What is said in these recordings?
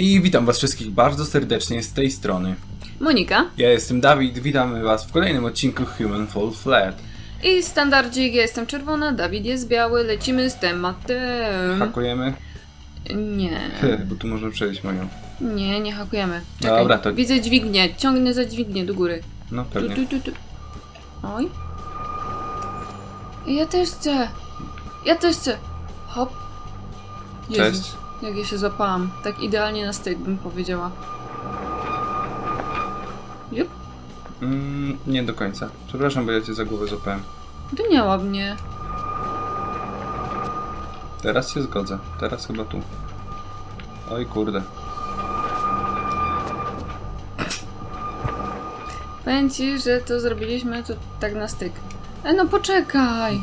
I witam was wszystkich bardzo serdecznie z tej strony. Monika. Ja jestem Dawid, witamy was w kolejnym odcinku Human Fall Flat. I standardzik, ja jestem czerwona, Dawid jest biały, lecimy z tematem. Hakujemy? Nie, Bo tu można przejść moją. nie, nie hakujemy. Dobra, to- Widzę dźwignię, ciągnę za dźwignię do góry. No Tu, pewnie. tu, tu, tu. Oj. Ja też chcę. Ja też chcę. Hop. Jezus, Cześć. Jak ja się złapałam. Tak idealnie na styk bym powiedziała. Jup, Mm, nie do końca. Przepraszam, bo ja cię za głowę złapałem. nie mnie. Teraz się zgodzę. Teraz chyba tu. Oj kurde. Powiem ci, że to zrobiliśmy to tak na styk. E no poczekaj!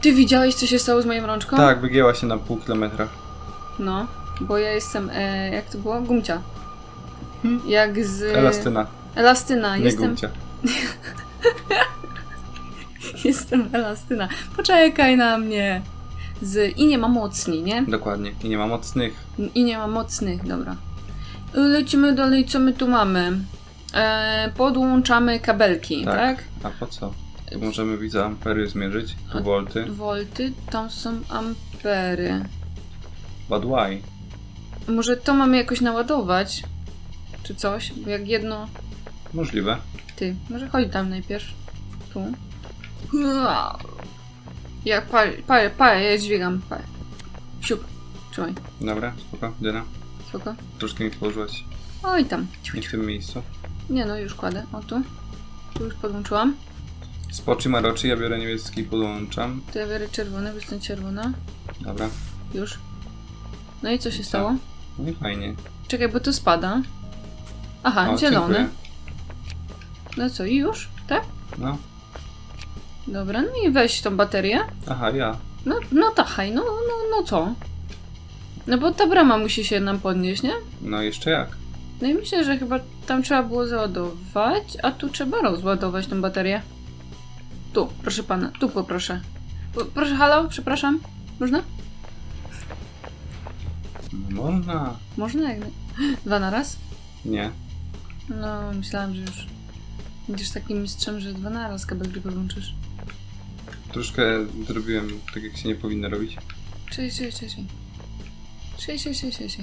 Ty widziałeś, co się stało z moją rączką? Tak, wygięła się na pół kilometra. No, bo ja jestem, e, jak to było? Gumcia. Jak z... Elastyna, Elastyna, nie jestem, gumcia. jestem elastyna. Poczekaj na mnie! Z... I nie ma mocni, nie? Dokładnie. I nie ma mocnych. I nie ma mocnych, dobra. Lecimy dalej, co my tu mamy? E, podłączamy kabelki, Tak. tak? A po co? Możemy widzę ampery zmierzyć. Tu A- volty. Wolty, tam są ampery. But why? Może to mamy jakoś naładować? Czy coś? Bo jak jedno... Możliwe. Ty, może chodź tam najpierw. Tu. Ja palę, palę, palę, ja dźwigam, palę. Siup, trzymaj, Dobra, spoko. Dyna. spoko. Troszkę mi położyłaś. Oj tam. Nie w tym miejscu. Nie no, już kładę, o tu. Tu już podłączyłam. Spoczy maroczy, ja biorę niebieski, podłączam. To ja biorę czerwony, bo jestem czerwona. Dobra. Już. No i co się Co? stało? No i fajnie. Czekaj, bo to spada. Aha, O, zielony. dziękuję. No co, i już? Tak? No. Dobra, no i weź tą baterię. Aha, ja. No, no tachaj, no, no, no co? No bo ta brama musi się nam podnieść, nie? No jeszcze jak? No i myślę, że chyba tam trzeba było załadować, a tu trzeba rozładować tą baterię. Tu, proszę pana, tu poproszę. Po, proszę, halo, przepraszam. Można? Można. Można jak... Dwa na raz? Nie. No, myślałam, że już będziesz takim mistrzem, że dwa na raz kabelki podłączysz. Troszkę zrobiłem tak, jak się nie powinno robić. Cześć, cześć. Cześć, cześć, cześć, cześć.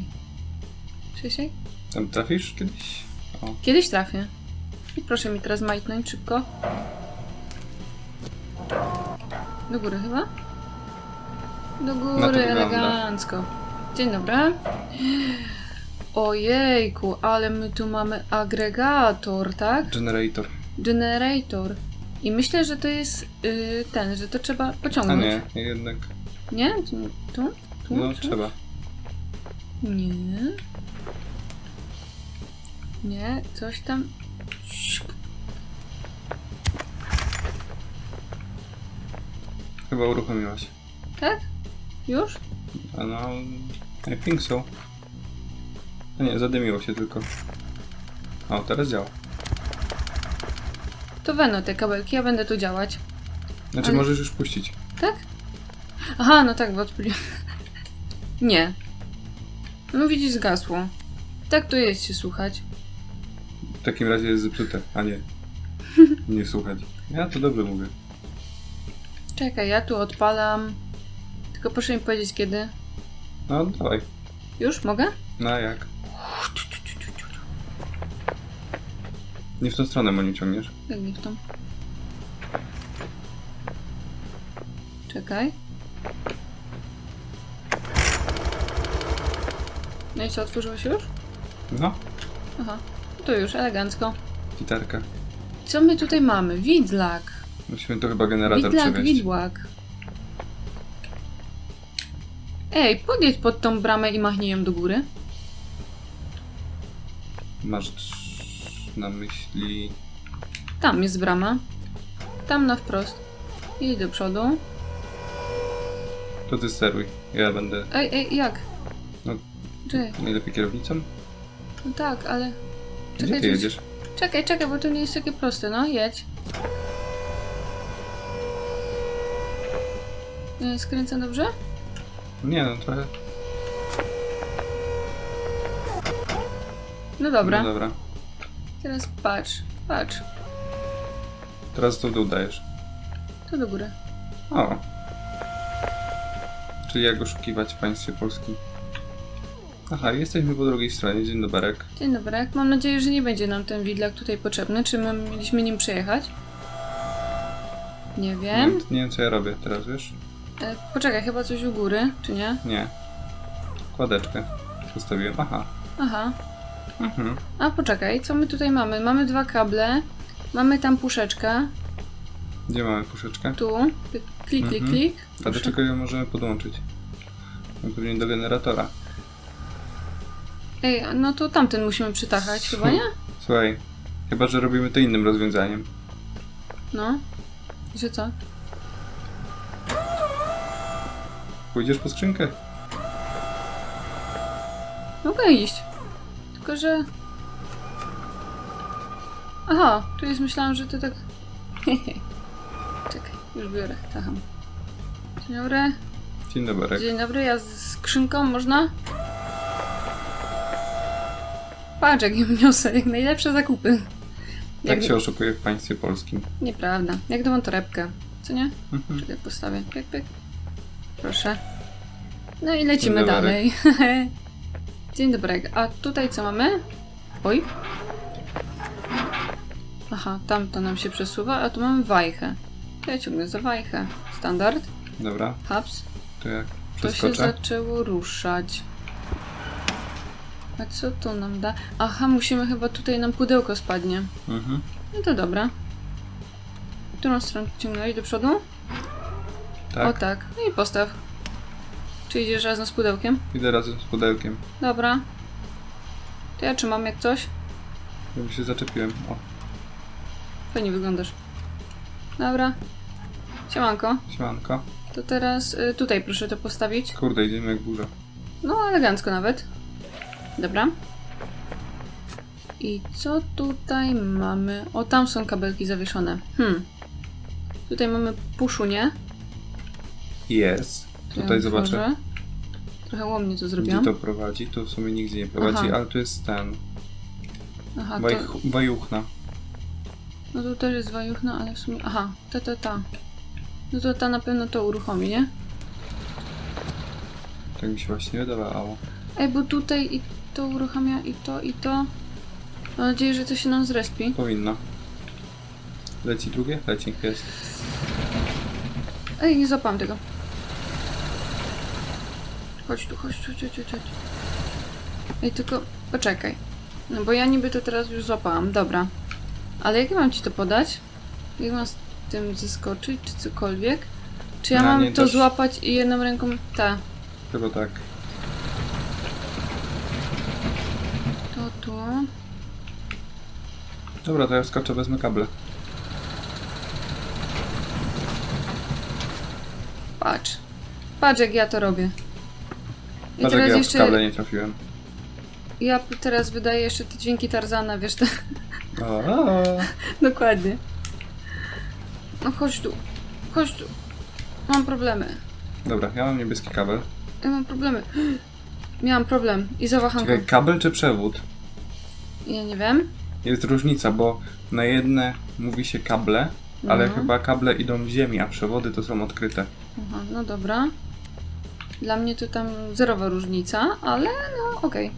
Cześć, cześć. Tam trafisz kiedyś? O, Kiedyś trafię. I proszę mi teraz majtnąć szybko. Do góry chyba? Do góry, wygląda. elegancko. Dzień dobry. Ojejku, ale my tu mamy agregator, tak? generator. Generator. I myślę, że to jest y, ten, że to trzeba A pociągnąć. nie, jednak. Nie? Tu? Tu? tu? No Czy? trzeba. Nie. Nie, coś tam. Chyba uruchomiłaś. Tak? Już? A no, I think so. A nie, zadymiło się tylko. O, teraz działa. To weno te kabelki, ja będę tu działać. Znaczy Ale- możesz już puścić. Tak? Aha, no tak, bo odpaliłam. Nie. No widzisz, zgasło. Tak to jest się słuchać. W takim razie jest zepsute, a nie. Nie słuchać. Ja to dobrze mówię. Czekaj, ja tu odpalam. Tylko proszę mi powiedzieć kiedy. No dawaj. Już? Mogę? No jak? Nie w tą stronę Moniu ciągniesz. Jak nie w tą? Czekaj. No i co, otworzyło się już? No, Aha. To już, elegancko. gitarka. Co my tutaj mamy? Widlak. Musimy to chyba generator Widlak, przewieźć. widłak. Ej, podjedź pod tą bramę i machnij ją do góry. Masz na myśli... Tam jest brama. Tam na wprost. Idź do przodu. To ty steruj. Ja będę Ej, ej, jak? No. Czekaj. najlepiej kierownicą. No tak, ale... Gdzie Czekaj, ty czekaj. jedziesz? Czekaj, czekaj, bo to nie jest takie proste, no jedź. E, Skręcę dobrze? Nie no, trochę... No dobra, No dobra. teraz patrz, patrz. Teraz to w dół dajesz. To do góry. O. Czyli jak oszukiwać w państwie polskim. Aha, jesteśmy po drugiej stronie. Dzień doberek. Dzień dobry. Mam nadzieję, że nie będzie nam ten widlak tutaj potrzebny. Czy my mieliśmy nim przejechać? Nie Nie, wiem. wiem, nie wiem co ja robię teraz, wiesz? E, poczekaj, chyba coś u góry, czy nie? Nie. Kładeczkę postawiłem. Aha. Aha. Mhm. A poczekaj, co my tutaj mamy? Mamy dwa kable. Mamy tam puszeczkę. Gdzie mamy puszeczkę? Tu. Klik, klik, Mhm. klik. A do czego ją możemy podłączyć? No pewnie do generatora. Ej, no to tamten musimy przytachać, chyba nie? Słuchaj, chyba że robimy to innym rozwiązaniem. No. Że co? Pójdziesz po skrzynkę? Mogę iść. Tylko, że... Aha, tu jest, myślałam, że to tak... Czekaj, już biorę, tacham. Dzień dobry. Dzień doberek. Dzień dobry, ja z skrzynką, można? Patrz, jak ją niosę, jak najlepsze zakupy. Tak Jak się oszukuje w państwie polskim. Nieprawda, jak do torebkę, co nie? Mhm. Czekaj, postawię. Pyk, pyk. Proszę. No i lecimy Dzień dalej. Dzień dobry. A tutaj co mamy? Oj. Aha, tam to nam się przesuwa, a tu mamy wajchę. To ja ciągnę za wajchę. Standard. Dobra, Haps. to jak To się zaczęło ruszać. A co to nam da? Aha, musimy chyba tutaj nam pudełko spadnie. Mhm. No to dobra. W którą stronę ciągnąłeś? Do przodu? O Tak, tak. No i postaw. Czy idziesz razem z pudełkiem? idę razem z pudełkiem. Dobra. To ja trzymam jak coś. Ja się zaczepiłem. O, Fajnie wyglądasz. Dobra. Siemanko. siemanko. To teraz y, tutaj proszę to postawić. Kurde, idziemy jak burza. No, elegancko nawet. Dobra. I co tutaj mamy? O, tam są kabelki zawieszone. Hmm. Tutaj mamy puszunie. Jest. To Tutaj ja zobaczę. Trochę łomnie to gdzie zrobiłam. to prowadzi. Tu w sumie nigdzie nie prowadzi, Aha. ale tu jest ten. Aha, to, Waj- Wajuchna. no tu też jest wajuchna, ale w sumie... Aha, ta, ta, ta. No to ta na pewno to uruchomi, nie? Tak mi się właśnie wydawało. Ej, bo tutaj i to uruchamia, i to, i to. Mam nadzieję, że to się nam zrespi. Powinno. Leci drugie? Leci, jest. Ej, nie złapałam tego. Chodź tu, chodź tu, chodź, chodź, chodź. Ej, tylko poczekaj. No bo ja niby to teraz już złapałam, dobra. Ale jak ja mam ci to podać? Jak mam z tym zeskoczyć, czy cokolwiek? Czy ja Na mam nie to też- złapać i jedną ręką... Ta, Chyba tak. to tu. Dobra, to ja wskoczę, wezmę kable. Patrz. Patrz jak ja to robię. I jak teraz ja w jeszcze... kable nie trafiłem. Ja teraz wydaję jeszcze te dźwięki Tarzana, wiesz, te... O, o. Dokładnie. No chodź tu. Chodź tu. Mam problemy. Dobra, ja mam niebieski kabel. Ja mam problemy. Miałam problem i zawaham go. Czekaj, kabel czy przewód? Ja nie wiem. Jest różnica, bo na jedne mówi się kable, ale No. chyba kable idą w ziemi, a przewody to są odkryte. Aha, no dobra. Dla mnie to tam zerowa różnica, ale no okej.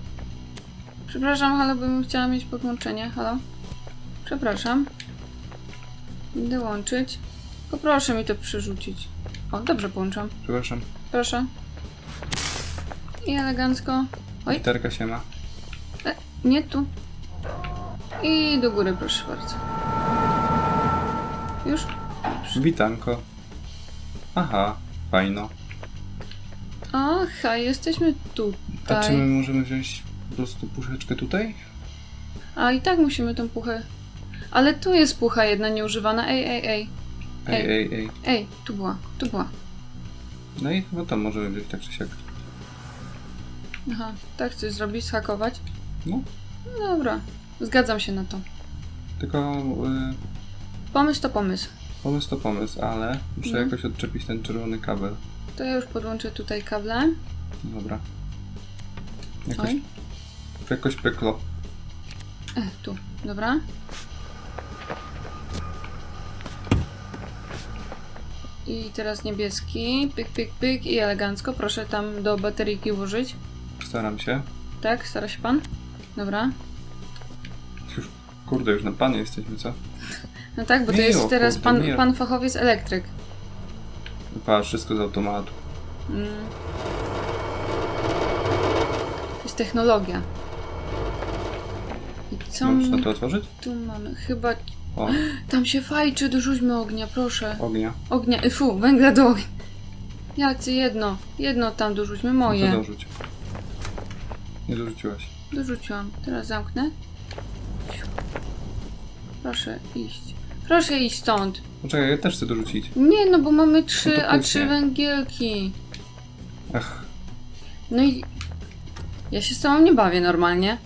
Przepraszam, halo, bym chciała mieć podłączenie. Halo? Przepraszam. Będę łączyć. Poproszę mi to przerzucić. O, dobrze połączam. Przepraszam, Proszę. I elegancko. Oj. literka się ma. Nie tu. I do góry, proszę bardzo. Już? Witanko. Aha, fajno. Aha, jesteśmy A czy tutaj. my możemy wziąć po prostu puszeczkę tutaj? A i tak musimy tą puchę. Ale tu jest pucha jedna nieużywana. Ej, ej, ej. Ej, Ej. ej, ej. Ej, tu była, tu była. No i chyba to możemy wziąć tak czy siak. Aha, tak chcesz zrobić, schakować? No, No dobra, zgadzam się na to. tylko y, Pomysł to pomysł. pomysł to pomysł, ale muszę No. jakoś odczepić ten czerwony kabel. To ja już podłączę tutaj kable. Dobra. Jakoś, Oj. jakoś pyklo. E, tu, dobra. I teraz niebieski. Pyk, pyk, pyk i elegancko. Proszę tam do bateryjki włożyć. Staram się. Tak, stara się pan? Dobra. Już, kurde, już na panie jesteśmy, co? No tak, bo to jest teraz kurde, pan, pan fachowiec elektryk. Patrz, wszystko z automatu. Mm. To jest technologia. I co Można my to otworzyć? tu mamy? Chyba O, tam się fajczy, dorzućmy ognia, proszę. ognia. Ognia, y, fu, węgla do ognia. Ja chcę jedno, jedno tam dorzućmy, No to moje. dorzuć. Nie dorzuciłaś. Dorzuciłam, teraz zamknę. Proszę iść. Proszę iść stąd. Poczekaj, ja też chcę dorzucić. Nie, no bo mamy trzy, No to a trzy później. węgielki. Ach, No i ja się z tobą nie bawię normalnie.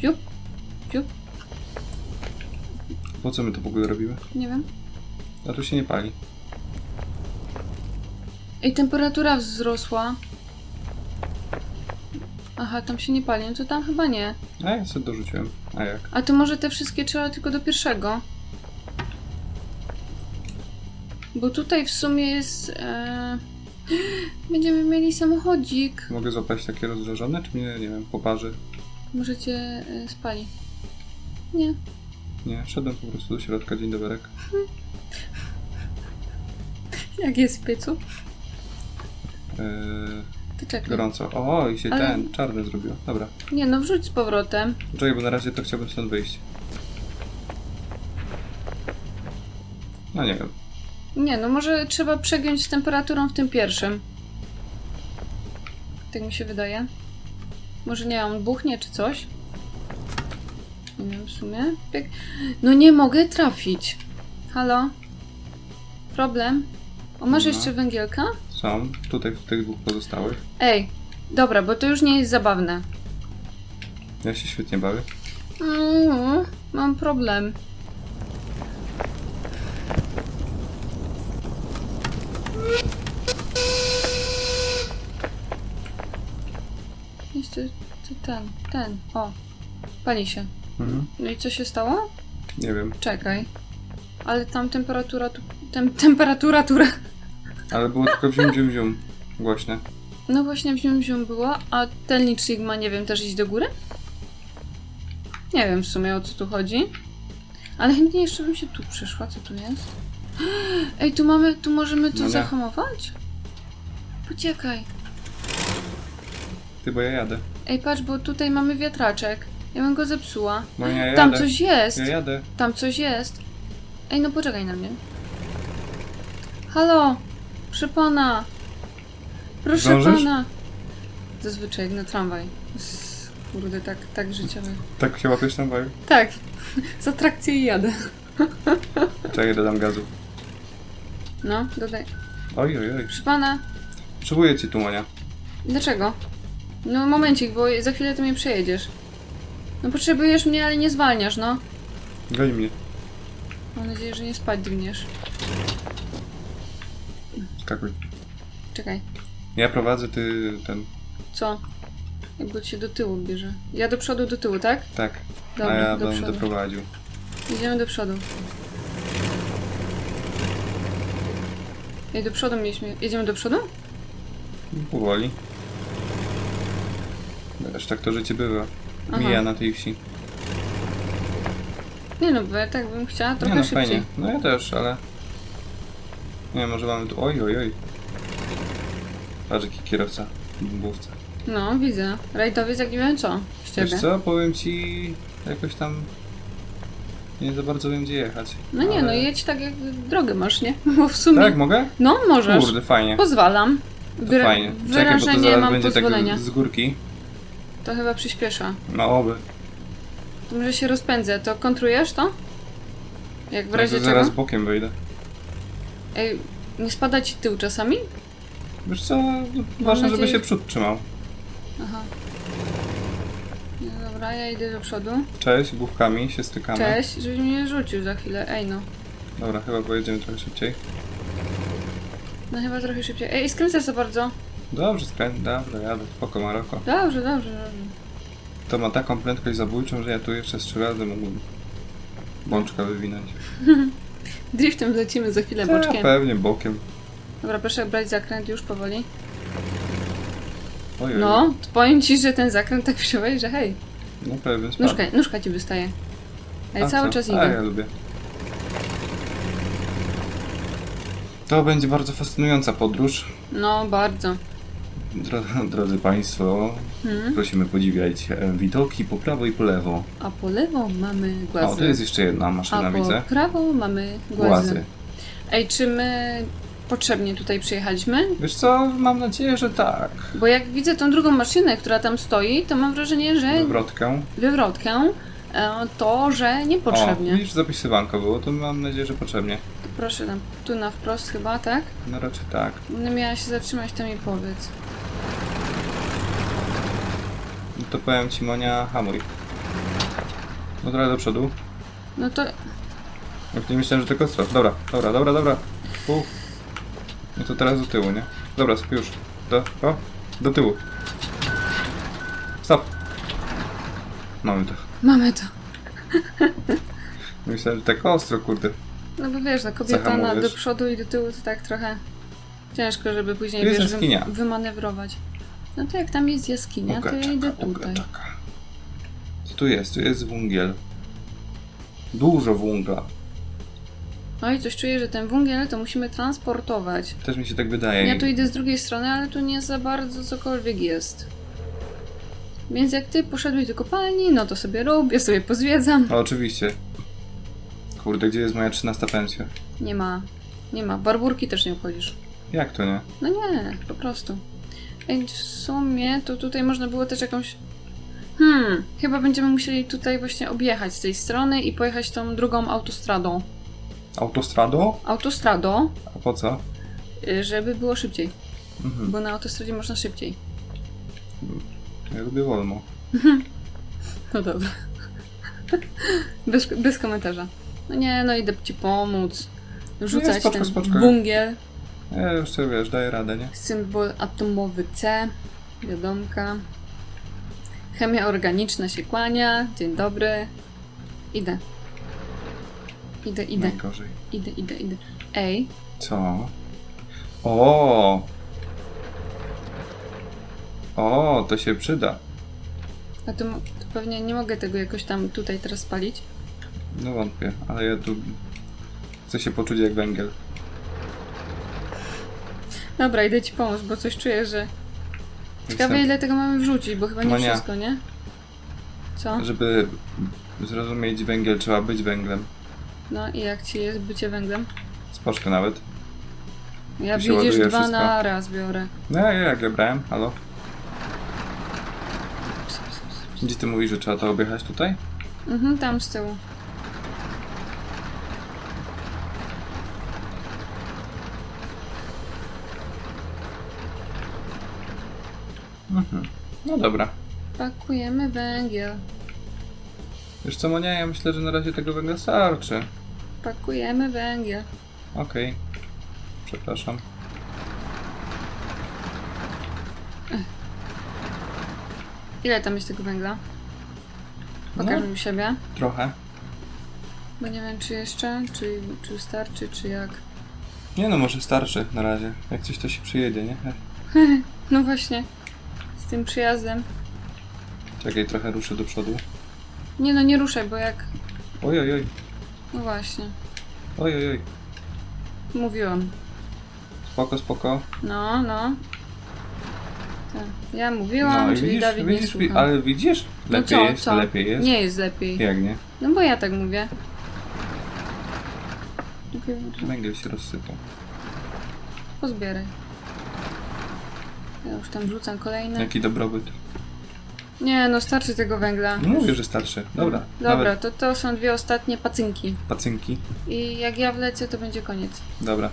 Ziup, ziup, po co my to w ogóle robimy? nie wiem. A tu się nie pali. Ej, temperatura wzrosła. Aha, tam się nie pali, no to tam chyba nie. A ja sobie dorzuciłem. A jak? A to może te wszystkie trzeba tylko do pierwszego? Bo tutaj w sumie jest... E... Będziemy mieli samochodzik. Mogę złapać takie rozżarzone, czy mnie, nie wiem, poparzy? Możecie e, spali. Nie. Nie, szedłem po prostu do środka, dzień doberek. Jak jest w piecu? Eee, Czekaj. gorąco. O, i się Ale- ten, czarny zrobił. Dobra. Nie no, wrzuć z powrotem. Poczekaj, bo na razie to chciałbym stąd wyjść. No nie wiem. Nie no, może trzeba przegiąć z temperaturą w tym pierwszym. Tak mi się wydaje. Może nie, on buchnie czy coś? Nie wiem w sumie. Pyk. No nie mogę trafić. Halo? Problem? O, masz No. jeszcze węgielka? Są, tutaj w tych dwóch pozostałych. Ej, dobra, bo to już nie jest zabawne. Ja się świetnie bawię. Mm, mam problem. Jeszcze to ten, ten, o. Pali się. Mhm. No i co się stało? Nie wiem. Czekaj. Ale tam temperatura tu... Tem, temperatura tura. Ale było tylko wzium, wzium, wzium. Głośne. No właśnie wziąłem wziąłem było, a ten licznik ma, nie wiem, też iść do góry? Nie wiem w sumie o co tu chodzi. Ale chętnie jeszcze bym się tu przyszła, co tu jest? Ej, tu mamy, tu możemy tu No nie. zahamować? Poczekaj. Ty, bo ja jadę. Ej, patrz, bo tutaj mamy wiatraczek. Ja bym go zepsuła. Bo ja jadę. Tam coś jest. Ja jadę. Tam coś jest. Ej, no poczekaj na mnie. Halo! Proszę pana! Proszę Zdążysz? pana! Zazwyczaj na tramwaj. S- Kurde, tak, tak życiowe. Tak się łapiesz tam bawił? Tak, z atrakcji i jadę. Czekaj, dodam gazu. No, dodaj. Oj, oj, oj. Proszę pana, Potrzebuję ci dlaczego? No momencik, bo za chwilę ty mnie przejedziesz. No potrzebujesz mnie, ale nie zwalniasz, no. Weź mnie. Mam nadzieję, że nie spadniesz. Skakuj. Czekaj, Ja prowadzę, ty ten. co? Jakby cię do tyłu bierze. Ja do przodu, do tyłu, tak? Tak. Dobra, A ja do będę przodu. doprowadził. Idziemy do przodu. Ej, do przodu mieliśmy. Jedziemy do przodu? Powoli. Wiesz, tak to życie bywa. Aha. Mija na tej wsi. Nie no, bo ja tak bym chciała trochę nie no, szybciej. fajnie. No ja też, ale... Nie, może mamy tu... Oj, oj, oj. Patrz, jaki kierowca. Bumbówca. No, widzę. Rajdowiec jak nie wiem co. Z ciebie. Wiesz co, powiem ci... Jakoś tam... Nie za bardzo wiem, gdzie jechać. No nie, ale... no jedź tak jak drogę masz, nie? Bo w sumie... Tak, mogę? No, możesz. Kurde, fajnie. Pozwalam. To Wyra- fajnie. Czekaj, bo to Wyrażenie zaraz mam będzie pozwolenia. tak z górki. To chyba przyspiesza. No oby. To może się rozpędzę. To kontrujesz to? Jak w No razie to czego? zaraz bokiem wyjdę. Ej, nie spada ci tył czasami? Wiesz co, ważne, żeby nadzieję- się przód trzymał. Aha. No dobra, ja idę do przodu. Cześć, główkami się stykamy. Cześć, żebyś mnie rzucił za chwilę. Ej no. Dobra, chyba pojedziemy trochę szybciej. No chyba trochę szybciej. Ej, skręcę za bardzo. Dobrze, skręć, dobra, jadę, spoko Maroko. Dobrze, dobrze, dobrze. To ma taką prędkość zabójczą, że ja tu jeszcze z trzy razy mógłbym bączka wywinąć. Driftem lecimy za chwilę Ta, boczkiem. pewnie, bokiem. Dobra, proszę brać zakręt już powoli. Ojej. No, to powiem ci, że ten zakręt tak wziąłeś, że hej, No pewnie, spadł. nóżka, nóżka ci wystaje. A cały co? czas A, ja lubię. To będzie bardzo fascynująca podróż. No, bardzo. Dro drodzy Państwo, Hmm. prosimy podziwiać e, widoki po prawo i po lewo. A po lewo mamy głazy. O, to jest jeszcze jedna maszyna, A po widzę. prawo mamy głazy. Głazy. Ej, czy my potrzebnie tutaj przyjechaliśmy? Wiesz co, mam nadzieję, że tak. Bo jak widzę tą drugą maszynę, która tam stoi, to mam wrażenie, że Wywrotkę. wywrotkę, e, to, że O, niepotrzebnie. widzisz, zapisywanko było, to mam nadzieję, że potrzebnie. Proszę tam, tu na wprost chyba, tak? No raczej tak. Będę miała się zatrzymać, to mi powiedz. No to powiem Ci, Monia, hamuj. No trochę do przodu. No to Jak nie myślałem, że tylko strach. Dobra, dobra, dobra, dobra. U. No to teraz do tyłu, nie? Dobra, sobie już. Do, o, do tyłu. Stop. Mamy to. mamy to. Myślałem, że tak ostro, kurde. No bo wiesz, no kobieta na, do przodu i do tyłu to tak trochę ciężko, żeby później wiesz, wymanewrować. No to jak tam jest jaskinia, to ja idę tutaj. czaka. Co tu jest? Tu jest węgiel. Dużo węgla. No i coś czuję, że ten węgiel to musimy transportować. Też mi się tak wydaje. Ja tu idę z drugiej strony, ale tu nie za bardzo cokolwiek jest. Więc jak ty poszedłeś do kopalni, no to sobie rób, ja sobie pozwiedzam. No, oczywiście. Kurde, gdzie jest moja 13 pensja? Nie ma, nie ma. Barburki też nie obchodzisz. Jak to nie? No nie, po prostu. Ej, w sumie to tutaj można było też jakąś... Hmm, chyba będziemy musieli tutaj właśnie objechać z tej strony i pojechać tą drugą autostradą. Autostrado? Autostradą, A po co? y, żeby było szybciej, Mhm. bo na autostradzie można szybciej. Ja lubię Wolmo. No dobra. Bez, bez komentarza. No nie, no idę ci pomóc. Rzucać spoczko, ten spoczko. bungiel. Ja już sobie wiesz, daję radę, nie? Symbol atomowy C. Wiadomka. Chemia organiczna się kłania. Dzień dobry. Idę. Idę, idę, Najgorzej. idę, idę, idę. Ej, Co? O! O, to się przyda. a to, to pewnie nie mogę tego jakoś tam tutaj teraz spalić. No wątpię, ale ja tu chcę się poczuć jak węgiel. Dobra, idę ci pomóc, bo coś czuję, że... Ciekawe Jestem- ile tego mamy wrzucić, bo chyba nie wszystko, nie? Co? Żeby zrozumieć węgiel, trzeba być węglem. No i jak ci jest bycie węglem? Spoczko nawet. Ja I się widzisz ładuje dwa wszystko. na raz biorę. No ja jak ja brałem, halo? Gdzie ty mówisz, że trzeba to objechać tutaj? Mhm, tam z tyłu. Mhm. No dobra. Pakujemy węgiel. Wiesz co, Monia, ja myślę, że na razie tego węgla starczy. Pakujemy węgiel. Okej. Przepraszam. Ile tam jest tego węgla? Pokaż No. mi u siebie. Trochę. Bo nie wiem, czy jeszcze, czy, czy starczy, czy jak. Nie no, może starszy na razie. Jak coś to się przyjedzie, nie? No właśnie. Tym przyjazdem. Czekaj, trochę ruszę do przodu. Nie no, nie ruszaj, bo jak... Oj, oj, oj. No właśnie. Oj, oj, oj. Mówiłam. Spoko, spoko. No, no. Tak. Ja mówiłam, No i czyli widzisz, Dawid nie widzisz, słucha. ale widzisz? No Lepiej co, jest, co? lepiej jest. Nie jest lepiej. Jak nie? No bo ja tak mówię. Węgiel się rozsypał. Pozbieraj. Ja już tam rzucam kolejne. Jaki dobrobyt. Nie, no starczy tego węgla. No mówię, że starszy. Dobra. Dobra, Nawet to to są dwie ostatnie pacynki. pacynki. I jak ja wlecę, to będzie koniec. Dobra.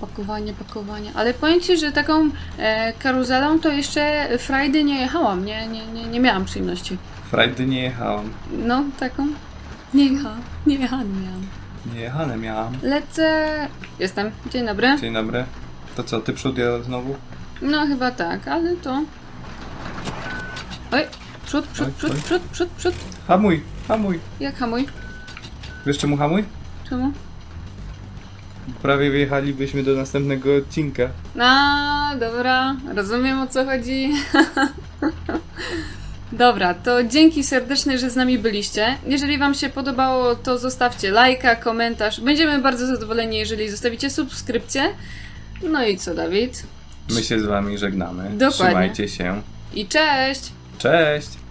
Pakowanie, pakowanie. Ale powiem Ci, że taką e, karuzelą to jeszcze Friday nie jechałam. Nie, nie, nie, nie miałam przyjemności. Friday nie jechałam. No, taką. Nie jecha, nie jechany miałam. Niejechane miałam. Lecę. Jestem. Dzień dobry. Dzień dobry. To co, ty przód, ja znowu? No chyba tak, ale to. Oj, przód, przód, Oj, przód, oj. przód, przód, przód. Hamuj, hamuj. Jak hamuj? Wiesz czemu hamuj? Czemu? Prawie wyjechalibyśmy do następnego odcinka. No, dobra, rozumiem o co chodzi. Dobra, to dzięki serdeczne, że z nami byliście. Jeżeli Wam się podobało, to zostawcie lajka, komentarz. Będziemy bardzo zadowoleni, jeżeli zostawicie subskrypcję. No i co, Dawid? My się z wami żegnamy. Dokładnie. Trzymajcie się. I cześć! Cześć!